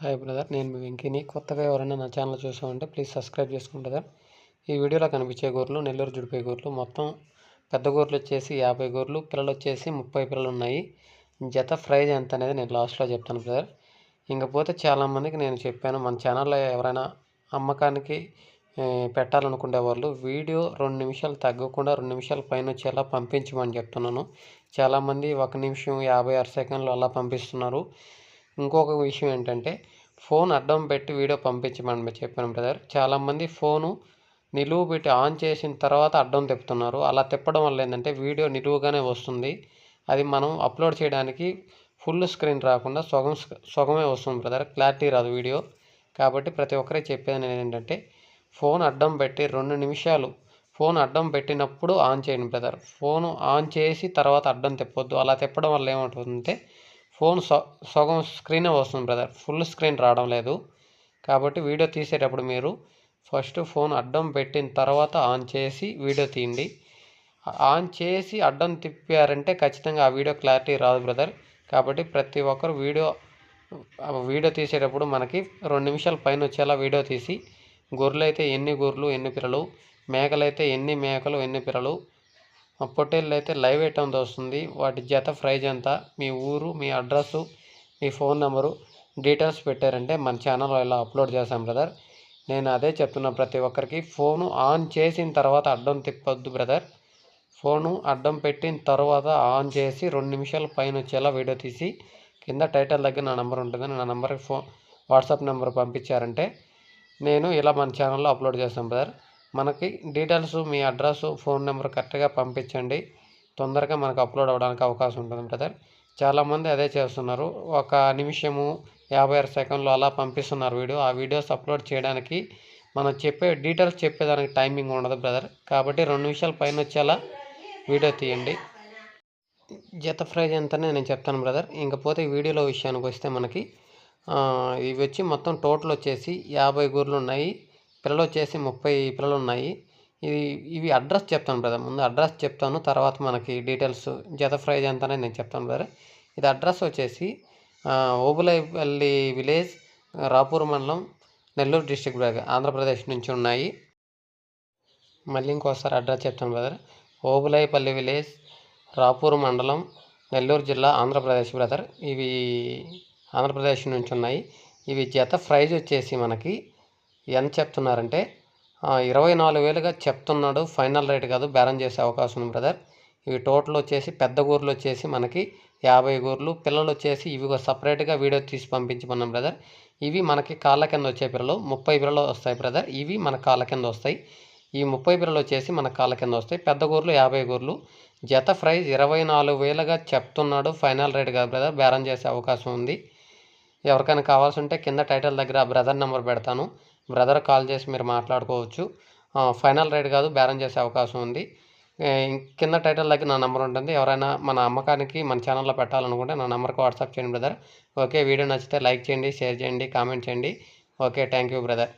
Hi brother నేను మీ వెంకీని. కొత్తగా ఎవరైనా నా ఛానల్ చూసామంటే ప్లీజ్ సబ్స్క్రైబ్ చేసుకోండి బ్రదర్ ఈ వీడియోలో కనిపించే గొర్రెలు నెల్లూరు జుడిపే గోర్లు. మొత్తం పెద్ద గోర్లు వచ్చేసి యాభై గొర్రెలు పిల్లలు వచ్చేసి ముప్పై పిల్లలు ఉన్నాయి. జత ప్రైజ్ ఎంత అనేది నేను లాస్ట్లో చెప్తాను బ్రదర్ ఇంకపోతే చాలామందికి నేను చెప్పాను మన ఛానల్లో ఎవరైనా అమ్మకానికి పెట్టాలనుకునే వాళ్ళు వీడియో రెండు నిమిషాలు తగ్గకుండా రెండు నిమిషాల పైన వచ్చేలా పంపించమని చెప్తున్నాను. చాలామంది ఒక నిమిషం యాభై ఆరు సెకండ్లు అలా పంపిస్తున్నారు. ఇంకొక విషయం ఏంటంటే ఫోన్ అడ్డం పెట్టి వీడియో పంపించమని చెప్పాను బ్రదర్. చాలామంది ఫోను నిలువు పెట్టి ఆన్ చేసిన తర్వాత అడ్డం తిప్పుతున్నారు. అలా తిప్పడం వల్ల ఏంటంటే వీడియో నిలువుగానే వస్తుంది. అది మనం అప్లోడ్ చేయడానికి ఫుల్ స్క్రీన్ రాకుండా సగం సొగమే సగమే వస్తుంది బ్రదర్. క్లారిటీ రాదు వీడియో. కాబట్టి ప్రతి ఒక్కరే చెప్పేది నేను ఏంటంటే ఫోన్ అడ్డం పెట్టి రెండు నిమిషాలు ఫోన్ అడ్డం పెట్టినప్పుడు ఆన్ చేయండి బ్రదర్. ఫోన్ ఆన్ చేసి తర్వాత అడ్డం తిప్పొద్దు. అలా తిప్పడం వల్ల ఏమవుతుందంటే ఫోన్ స సగం స్క్రీనే వస్తుంది బ్రదర్. ఫుల్ స్క్రీన్ రావడం లేదు. కాబట్టి వీడియో తీసేటప్పుడు మీరు ఫస్ట్ ఫోన్ అడ్డం పెట్టిన తర్వాత ఆన్ చేసి వీడియో తీయండి. ఆన్ చేసి అడ్డం తిప్పారంటే ఖచ్చితంగా ఆ వీడియో క్లారిటీ రాదు బ్రదర్. కాబట్టి ప్రతి ఒక్కరు వీడియో వీడియో తీసేటప్పుడు మనకి రెండు నిమిషాల పైన వచ్చేలా వీడియో తీసి గొర్రెలు అయితే ఎన్ని గొర్రెలు ఎన్ని పిల్లలు మేకలైతే ఎన్ని మేకలు ఎన్ని పిల్లలు పొట్టేళ్ళు అయితే లైవ్ ఐటమ్తో వస్తుంది. వాటి జత ప్రైజ్ ఎంత? మీ ఊరు మీ అడ్రస్సు మీ ఫోన్ నెంబరు డీటెయిల్స్ పెట్టారంటే మన ఛానల్లో ఇలా అప్లోడ్ చేశాం బ్రదర్. నేను అదే చెప్తున్నా ప్రతి ఒక్కరికి ఫోను ఆన్ చేసిన తర్వాత అడ్డం తిప్పొద్దు బ్రదర్. ఫోను అడ్డం పెట్టిన తర్వాత ఆన్ చేసి రెండు నిమిషాల పైన వచ్చేలా వీడియో తీసి కింద టైటిల్ దగ్గర నా నెంబర్ ఉంటుంది నా నెంబర్కి ఫోన్ వాట్సాప్ నెంబర్ పంపించారంటే నేను ఇలా మన ఛానల్లో అప్లోడ్ చేస్తాను బ్రదర్. మనకి డీటెయిల్స్ మీ అడ్రస్ ఫోన్ నెంబర్ కరెక్ట్గా పంపించండి. తొందరగా మనకు అప్లోడ్ అవ్వడానికి అవకాశం ఉంటుంది బ్రదర్. చాలామంది అదే చేస్తున్నారు. ఒక నిమిషము యాభై ఆరు సెకండ్లు అలా పంపిస్తున్నారు వీడియో. ఆ వీడియోస్ అప్లోడ్ చేయడానికి మనం చెప్పే డీటెయిల్స్ చెప్పేదానికి టైమింగ్ ఉండదు బ్రదర్. కాబట్టి రెండు నిమిషాల పైన వచ్చేలా వీడియో తీయండి. జత ప్రైజ్ ఎంతనే నేను చెప్తాను బ్రదర్. ఇంకపోతే వీడియోలో విషయానికి వస్తే మనకి ఇవి వచ్చి మొత్తం టోటల్ వచ్చేసి యాభై గూర్లు ఉన్నాయి పిల్లలు వచ్చేసి ముప్పై పిల్లలు ఉన్నాయి ఇవి ఇవి అడ్రస్ చెప్తాను బ్రదర్. ముందు అడ్రస్ చెప్తాను. తర్వాత మనకి డీటెయిల్స్ జత ప్రైజ్ ఎంతనే నేను చెప్తాను బ్రదర్. ఇది అడ్రస్ వచ్చేసి ఓబులైపల్లి విలేజ్ రాపూర్ మండలం నెల్లూరు డిస్టిక్ బ్రదర్. ఆంధ్రప్రదేశ్ నుంచి ఉన్నాయి. మళ్ళీ ఇంకోసారి అడ్రస్ చెప్తాను బ్రదర్. ఓబులైపల్లి విలేజ్ రాపూర్ మండలం నెల్లూరు జిల్లా ఆంధ్రప్రదేశ్ బ్రదర్. ఇవి ఆంధ్రప్రదేశ్ నుంచి ఉన్నాయి. ఇవి జత ప్రైజ్ వచ్చేసి మనకి ఎంత చెప్తున్నారంటే ఇరవై నాలుగు వేలుగా చెప్తున్నాడు ఫైనల్ రేట్ కాదు బేరం చేసే అవకాశం ఉంది బ్రదర్. ఇవి టోటల్ వచ్చేసి పెద్ద గూర్లు వచ్చేసి మనకి యాభై గూర్లు పిల్లలు వచ్చేసి ఇవి సపరేట్గా వీడియో తీసి పంపించమన్నాం బ్రదర్. ఇవి మనకి కాళ్ళ కింద వచ్చే పిల్లలు ముప్పై పిల్లలు వస్తాయి బ్రదర్. ఇవి మన కాళ్ళ కింద వస్తాయి. ఈ ముప్పై పిల్లలు వచ్చేసి మన కాళ్ళ కింద వస్తాయి. పెద్ద గూర్లు యాభై గూర్లు. జత ప్రైజ్ ఇరవై నాలుగు వేలుగా చెప్తున్నాడు ఫైనల్ రేట్ కాదు బ్రదర్ బేరం చేసే అవకాశం ఉంది. ఎవరికైనా కావాల్సి ఉంటే కింద టైటిల్ దగ్గర బ్రదర్ నెంబర్ పెడతాను. బ్రదర్ కాల్ చేసి మీరు మాట్లాడుకోవచ్చు. ఫైనల్ రేట్ కాదు బేరం చేసే అవకాశం ఉంది. కింద టైటిల్ నా నెంబర్ ఉంటుంది. ఎవరైనా మన అమ్మకానికి మన ఛానల్లో పెట్టాలనుకుంటే నా నెంబర్కి వాట్సాప్ చేయండి బ్రదర్. ఓకే వీడియో నచ్చితే లైక్ చేయండి షేర్ చేయండి కామెంట్ చేయండి. Okay thank you brother.